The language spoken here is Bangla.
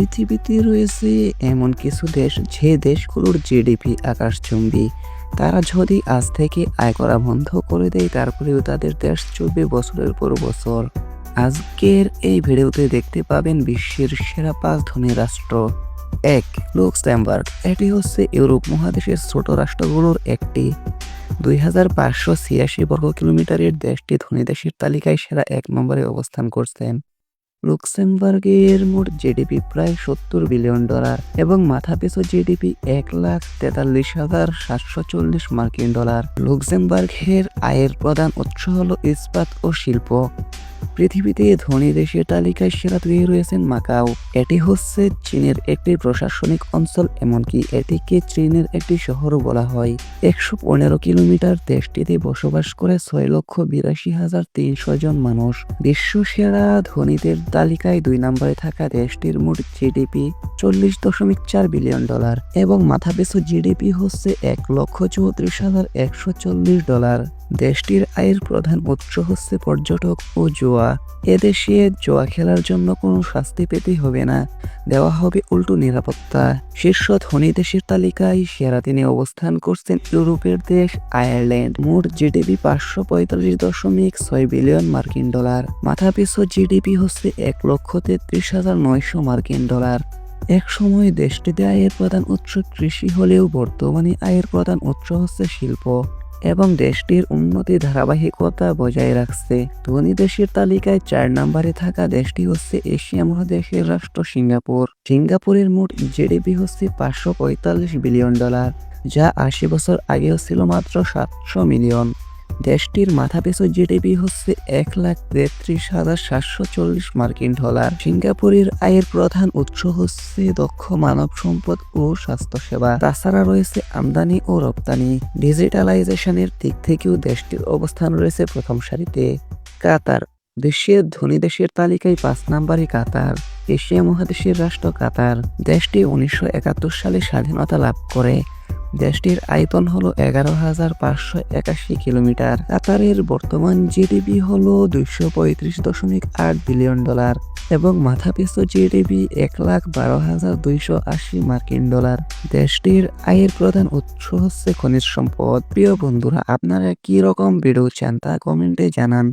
পৃথিবীতে রয়েছে এমন কিছু দেশ, যে দেশগুলোর জিডিপি আকাশচুম্বী। তারা যদি আজ থেকে আয় করা বন্ধ করে দেয়, তারপরেও তাদের দেশ চলবে বছরের পর বছর। আজকের এই ভিডিওতে দেখতে পাবেন বিশ্বের সেরা পাঁচ ধনী রাষ্ট্র। এক, লুক্সেমবার্গ। এটি হচ্ছে ইউরোপ মহাদেশের ছোট রাষ্ট্রগুলোর একটি। দুই হাজার পাঁচশো ছিয়াশি বর্গ কিলোমিটারের দেশটি ধনী দেশের তালিকায় সেরা এক নম্বরে অবস্থান করছেন। লুক্সেমবার্গের মোট জিডিপি প্রায় সত্তর বিলিয়ন ডলার এবং মাথাপিছু জিডিপি এক লাখ তেতাল্লিশ হাজার সাতশো চল্লিশ মার্কিন ডলার। লুক্সেমবার্গের আয়ের প্রধান উৎস হল ইস্পাত ও শিল্প। পৃথিবীতে ধনী দেশের তালিকায় সেরা তৈরি রয়েছেন মাকাও। এটি হচ্ছে চীনের একটি প্রশাসনিক অঞ্চল, এমনকি এটিকে চীনের একটি শহর বলা হয়। একশো পনেরো কিলোমিটার দেশটিতে বসবাস করে ছয় লক্ষ বিরাশি হাজার তিনশো জন মানুষ। বিশ্ব সেরা ধনীদের তালিকায় দুই নম্বরে থাকা দেশটির মোট জিডিপি চল্লিশ দশমিক চার বিলিয়ন ডলার এবং মাথাপিছু জিডিপি হচ্ছে এক লক্ষ চৌত্রিশ হাজার একশো চল্লিশ ডলার। দেশটির আয়ের প্রধান উৎস হচ্ছে পর্যটক ও জুয়া। এদেশে জুয়া খেলার জন্য কোনো শাস্তি পেতে হবে না। দেওয়া হবে উল্টো নিরাপত্তা। শীর্ষ ধনী দেশের তালিকায় সেরা তিনি অবস্থান করছেন ইউরোপের দেশ আয়ারল্যান্ড। মোট জিডিপি পাঁচশো পঁয়তাল্লিশ দশমিক ছয় বিলিয়ন মার্কিন ডলার। মাথাপিছু জিডিপি হচ্ছে এক লক্ষ তেত্রিশ হাজার নয়শো মার্কিন ডলার। এক সময় দেশটিতে আয়ের প্রধান উৎস কৃষি হলেও বর্তমানে আয়ের প্রধান উৎস হচ্ছে শিল্প এবং দেশটির উন্নতি ধারাবাহিকতা বজায় রাখছে। ধনী দেশের তালিকায় চার নম্বরে থাকা দেশটি হচ্ছে এশিয়া মহাদেশের রাষ্ট্র সিঙ্গাপুর। সিঙ্গাপুরের মোট জিডিপি হচ্ছে পাঁচশো পঁয়তাল্লিশ বিলিয়ন ডলার, যা আশি বছর আগেও ছিল মাত্র সাতশো মিলিয়ন। দেশটির মাথাপিছু জিডিপি হচ্ছে এক লাখ তেত্রিশ হাজার সাতশো চল্লিশ মার্কিন ডলার। সিঙ্গাপুরের আয়ের প্রধান উৎস হচ্ছে দক্ষ মানব সম্পদ ও স্বাস্থ্যসেবা। তাছাড়া রয়েছে আমদানি ও রপ্তানি। ডিজিটালাইজেশনের দিক থেকেও দেশটির অবস্থান রয়েছে প্রথম সারিতে। কাতার বিশ্বের ধনী দেশের তালিকায় পাঁচ নম্বরে কাতার, এশিয়া মহাদেশের রাষ্ট্র কাতার। দেশটি উনিশশো একাত্তর সালে স্বাধীনতা লাভ করে। দেশটির আয়তন হলো এগারো হাজার পাঁচশো একাশি কিলোমিটার। কাতারের বর্তমান জিডিপি হলো দুইশো পঁয়ত্রিশ দশমিক আট বিলিয়ন ডলার এবং মাথাপিছু জিডিপি এক লাখ বারো হাজার দুইশো আশি মার্কিন ডলার। দেশটির আয়ের প্রধান উৎস হচ্ছে খনিজ সম্পদ। প্রিয় বন্ধুরা, আপনারা কি রকম ভিডিও চান তা কমেন্টে জানান।